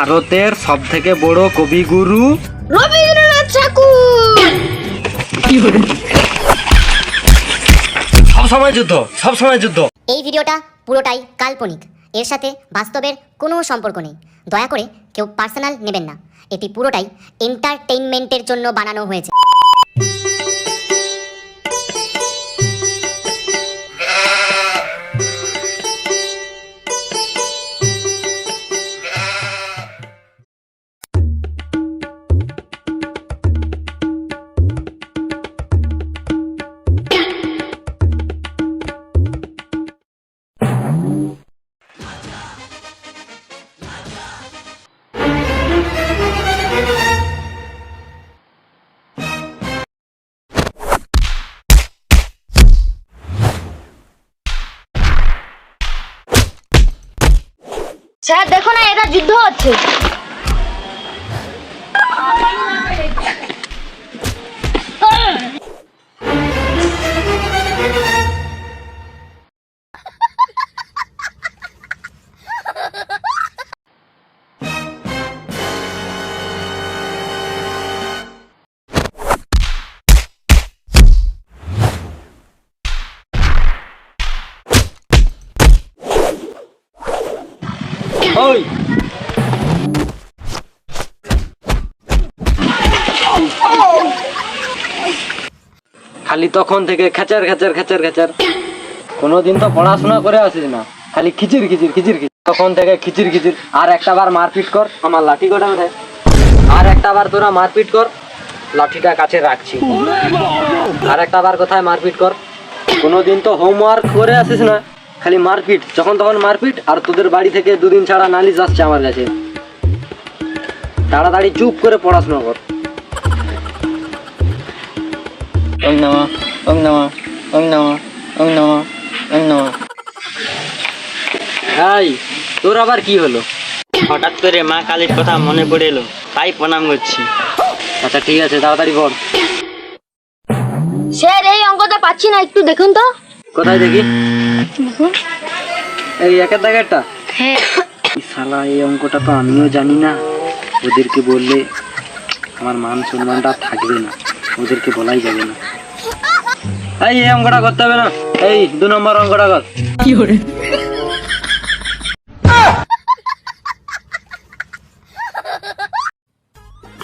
ভারতের সব থেকে বড় কবিগুরু রবীন্দ্রনাথ ঠাকুর। সব সময় যুদ্ধ সব সময় যুদ্ধ। এই ভিডিওটা পুরোটাই কাল্পনিক। এর সাথে বাস্তবের কোনো সম্পর্ক নেই। দয়া করে কেউ পার্সোনাল নেবেন না। এটি পুরোটাই এন্টারটেইনমেন্টের জন্য বানানো হয়েছে। স্যার দেখো না এটা যুদ্ধ হচ্ছে। ওই খালি তখন থেকে খেচার খেচার খেচার খেচার। কোনোদিন তো পড়াশোনা করে আসিস না। খালি খিচির খিচির খিচির খিচির। তখন থেকে খিচির খিচির। আর একটা বার মারপিট কর। আমার লাঠি কটা কোথায়? আর একটা বার তোরা মারপিট কর। লাঠিটা কাছে রাখছি। আর একটা বার কোথায় মারপিট কর? কোনোদিন তো হোমওয়ার্ক করে আসিস না। খালি মারপিট যখন তখন মারপিট আর তোদের বাড়ি থেকে দুদিন ছাড়া নালিশ আসছে আমার কাছে। তাড়াতাড়ি চুপ করে পড়াশোনা কর। ওং নমঃ ওং নমঃ ওং নমঃ ওং নমঃ ওং নমঃ। হাই তোর আবার কি হলো? হঠাৎ করে মা কালীর কথা মনে পড়ে এলো তাই প্রণাম করছি। আচ্ছা ঠিক আছে তাড়াতাড়ি পড়। স্যার এই অঙ্কটা পাচ্ছি না একটু দেখুন তো। কোথায় দেখি? এই একের দাগেরটা হ্যাঁ। এই শালা এই অঙ্কটা তো আমিও জানি না। ওদেরকে বললে আমার মান সম্মানটা থাকবে না। ওদেরকে বলাই যাবে না। এই এই অঙ্কটা করতে হবে না। এই দু নম্বর অঙ্কটা কর।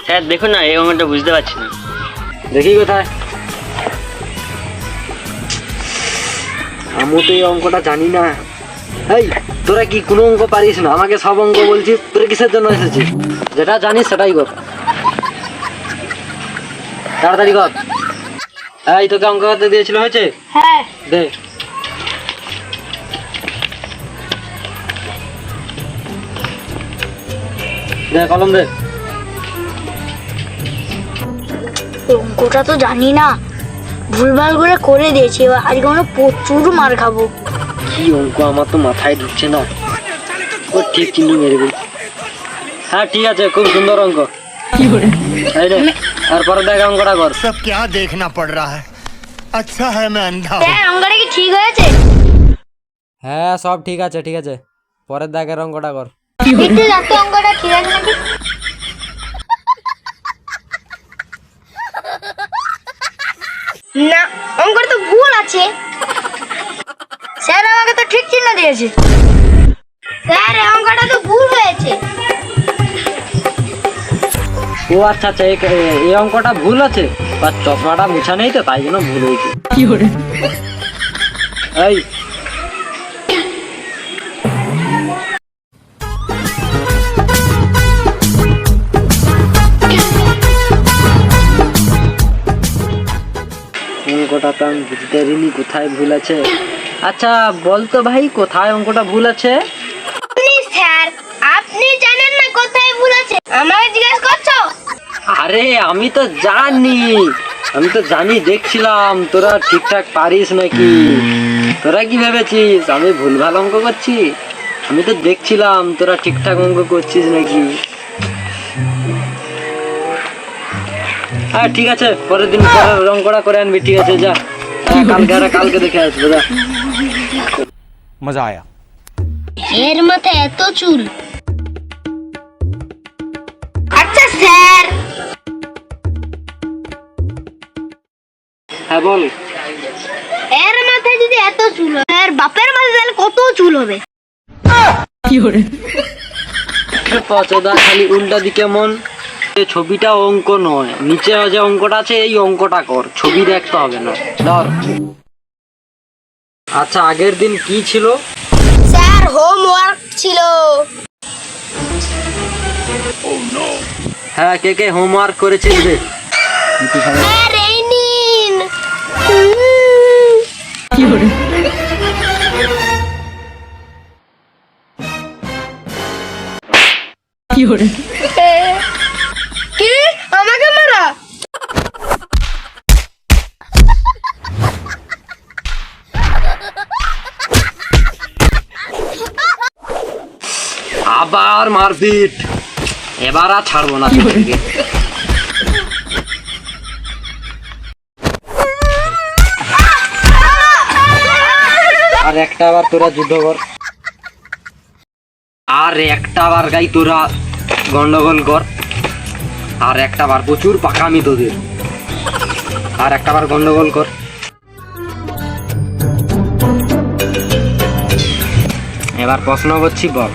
স্যার দেখুন না এই অঙ্কটা বুঝতে পারছি না। দেখি কোথায়। আমি তো এই অঙ্কটা জানি না। এই তোরা কি কোনো অঙ্ক পারিস না? আমাকে সব অঙ্ক বলছিস তোরা কিসের জন্য এসেছিস? যেটা জানিস সেটাই কর। তাড়াতাড়ি কর। এই তোকে অঙ্ক করতে দিয়েছিল হয়েছে? হ্যাঁ। দে। দে কলম দে। অঙ্কটা তো জানি না। ভুলভাল করে করে দিয়েছি এবার আজকে আমরা প্রচুর মার খাবো কি অঙ্ক আমার তো মাথায় ঢুকছে না ও ঠিক চিনি মেরবে হ্যাঁ ঠিক আছে খুব সুন্দর অঙ্ক এই রে তারপরে দেখ অঙ্কটা কর सब क्या देखना पड़ रहा है अच्छा है मैं अंधा हूँ স্যার অঙ্কটা কি ঠিক হয়েছে হ্যাঁ সব ঠিক আছে ঠিক আছে পরের দাগের অঙ্কটা কর একটু দেখতো অঙ্কটা ঠিক আছে নাকি না অঙ্কটা তো ভুল আছে। স্যার আমাকে তো ঠিক চিহ্ন দিয়েছে। স্যার এই অঙ্কটা তো ভুল হয়েছে। ও আচ্ছা আচ্ছা এই অঙ্কটা ভুল আছে। বা চশমাটা মুছা নেই তো তাই জন্য ভুল হয়েছে। এই তো আমি বুঝতে পারিনি কোথায় ভুল আছে? আচ্ছা বলতো ভাই কোথায় অঙ্কটা ভুল আছে? স্যার আপনি জানেন না কোথায় ভুল আছে? আমাকে জিজ্ঞেস করছ? আরে আমি তো জানি। আমি তো জানি দেখছিলাম। তোরা ঠিকঠাক পারিস নাকি? তোরা কি ভেবেছিস? আমি ভুলভাল অঙ্ক করছি? আমি তো দেখছিলাম তোরা ঠিকঠাক অঙ্ক করছিস নাকি? হ্যাঁ ঠিক আছে পরের দিন অঙ্কটা করে আনবি ঠিক আছে যা। আচ্ছা, মজা আয়া। এর মাথায় এত চুল। আচ্ছা স্যার। হ্যাঁ বল। এর মাথায় যদি এত চুল হয় এর বাপের মাথায় তাহলে কত চুল হবে? কি করে? পচদা খালি উল্টা দিকে মন। ছবিটা অঙ্ক নয় নিচে যে অঙ্কটা আছে এই অঙ্কটা কর ছবি দেখতে হবে না। ধর। আচ্ছা আগের দিন কি ছিল? স্যার হোমওয়ার্ক ছিল। হ্যাঁ কে কে হোমওয়ার্ক করেছিস রে? স্যার এই নিন। কি আমাকে মারা আবার মারপিট। এবার আর ছাড়বো না। আর একটা আবার তোরা যুদ্ধ কর। আর একটা বার গাই তোরা গন্ডগোল কর। আর একটা বার প্রচুর পাকামি তোদের। আর একটা বার গন্ডগোল কর। এবার প্রশ্ন করছি বল।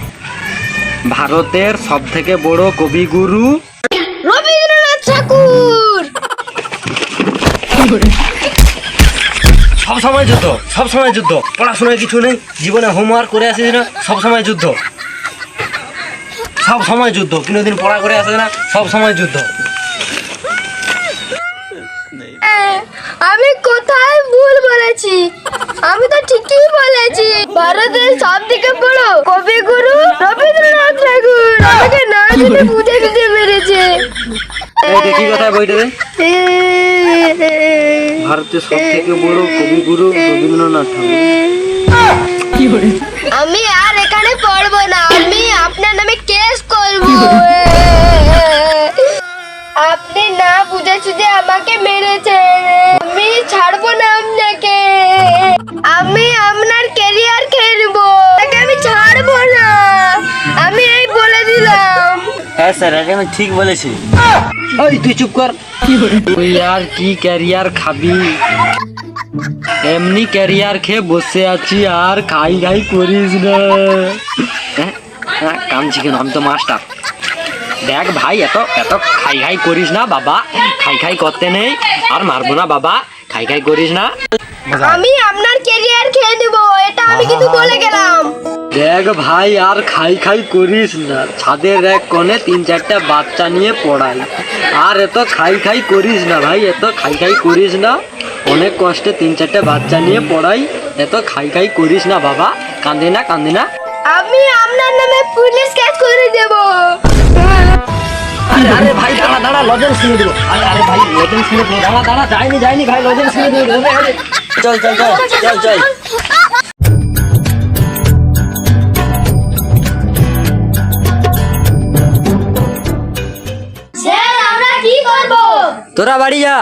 ভারতের সব থেকে বড় কবিগুরু? রবীন্দ্রনাথ ঠাকুর! সব সময় যুদ্ধ সব সময় যুদ্ধ। পড়াশোনায় কিছু নেই জীবনে হোমওয়ার্ক করে আসিস না সব সময় যুদ্ধ। সব সময় যুদ্ধ কোনোদিন পড়া করে আসে না সব সময় যুদ্ধ। আমি কোথায় ভুল বলেছি আমি তো ঠিকই বলেছি ভারতের সব থেকে বড় কবিগুরু রবীন্দ্রনাথ ঠাকুর আমাকে না জেনে বুঝে বুঝে মেরেছে এই দেখি কথায় ভারতের সব থেকে বড় কবিগুরু রবীন্দ্রনাথ ঠাকুর আমি আর এখানে পড়ব না আমি আপনার নামে কেস করব আপনি না বুঝে সুঝে আমাকে মেরেছেন হ্যাঁ স্যার এটা আমি ঠিক বলেছি। ওই তুই চুপ কর। তুই আর কি ক্যারিয়ার খাবি? এমনি ক্যারিয়ার খেয়ে বসে আছি আর খাই খাই করিস না। হ্যাঁ? হ্যাঁ কামছি কেন? আমি তো মাস্টার। দেখ ভাই এত এত খাই খাই করিস না বাবা। খাই খাই করতে নেই আর মারবো না বাবা। খাই খাই করিস না। আমি আপনার ক্যারিয়ার খেয়ে নেব এটা আমি কিন্তু বলে গেলাম। দেখ ভাই আর খাই খাই করিস না। ছাদের এক কোণে তিন চারটা বাচ্চা নিয়ে পড়াই। আর এত খাই খাই করিস না ভাই এত খাই খাই করিস না। অনেক কষ্টে তিন চারটা বাচ্চা নিয়ে পড়াই। এত খাই খাই করিস না বাবা। কান্দে না কান্দে না। আমি আপনার নামে পুলিশ কেস করে দেব। আরে আরে ভাই দাঁড়া দাঁড়া লজেন্স কিনে দেবো। আরে আরে ভাই লজেন্স কিনে দেবো। দাঁড়া দাঁড়া যাইনি যাইনি ভাই কিনে দেবো। আরে, আরে। চল চল চল চল চল। তোরা বাড়ি যা।